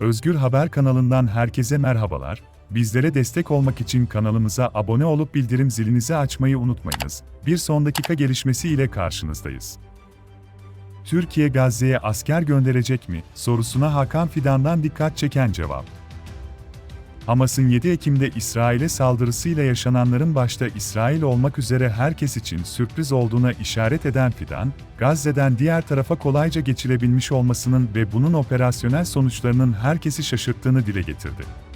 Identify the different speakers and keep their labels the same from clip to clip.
Speaker 1: Özgür Haber kanalından herkese merhabalar. Bizlere destek olmak için kanalımıza abone olup bildirim zilinizi açmayı unutmayınız. Bir son dakika gelişmesi ile karşınızdayız. Türkiye Gazze'ye asker gönderecek mi? sorusuna Hakan Fidan'dan dikkat çeken cevap. Hamas'ın 7 Ekim'de İsrail'e saldırısıyla yaşananların başta İsrail olmak üzere herkes için sürpriz olduğuna işaret eden Fidan, Gazze'den diğer tarafa kolayca geçilebilmiş olmasının ve bunun operasyonel sonuçlarının herkesi şaşırttığını dile getirdi.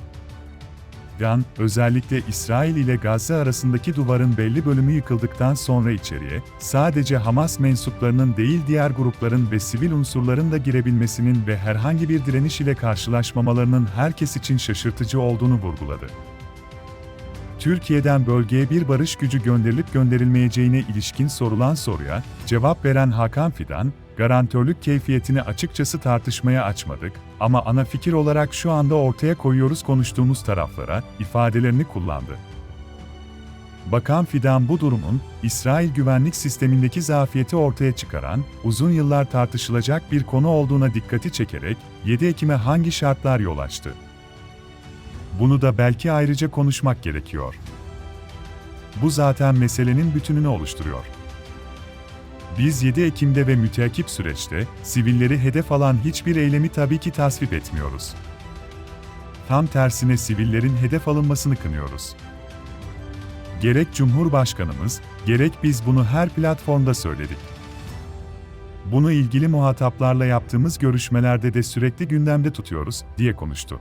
Speaker 1: Fidan, özellikle İsrail ile Gazze arasındaki duvarın belli bölümü yıkıldıktan sonra içeriye, sadece Hamas mensuplarının değil diğer grupların ve sivil unsurların da girebilmesinin ve herhangi bir direniş ile karşılaşmamalarının herkes için şaşırtıcı olduğunu vurguladı. Türkiye'den bölgeye bir barış gücü gönderilip gönderilmeyeceğine ilişkin sorulan soruya cevap veren Hakan Fidan, garantörlük keyfiyetini açıkçası tartışmaya açmadık ama ana fikir olarak şu anda ortaya koyuyoruz konuştuğumuz taraflara ifadelerini kullandı. Bakan Fidan bu durumun, İsrail güvenlik sistemindeki zafiyeti ortaya çıkaran, uzun yıllar tartışılacak bir konu olduğuna dikkati çekerek, 7 Ekim'e hangi şartlar yol açtı? Bunu da belki ayrıca konuşmak gerekiyor. Bu zaten meselenin bütününü oluşturuyor. Biz 7 Ekim'de ve müteakip süreçte, sivilleri hedef alan hiçbir eylemi tabii ki tasvip etmiyoruz. Tam tersine sivillerin hedef alınmasını kınıyoruz. Gerek Cumhurbaşkanımız, gerek biz bunu her platformda söyledik. Bunu ilgili muhataplarla yaptığımız görüşmelerde de sürekli gündemde tutuyoruz, diye konuştu.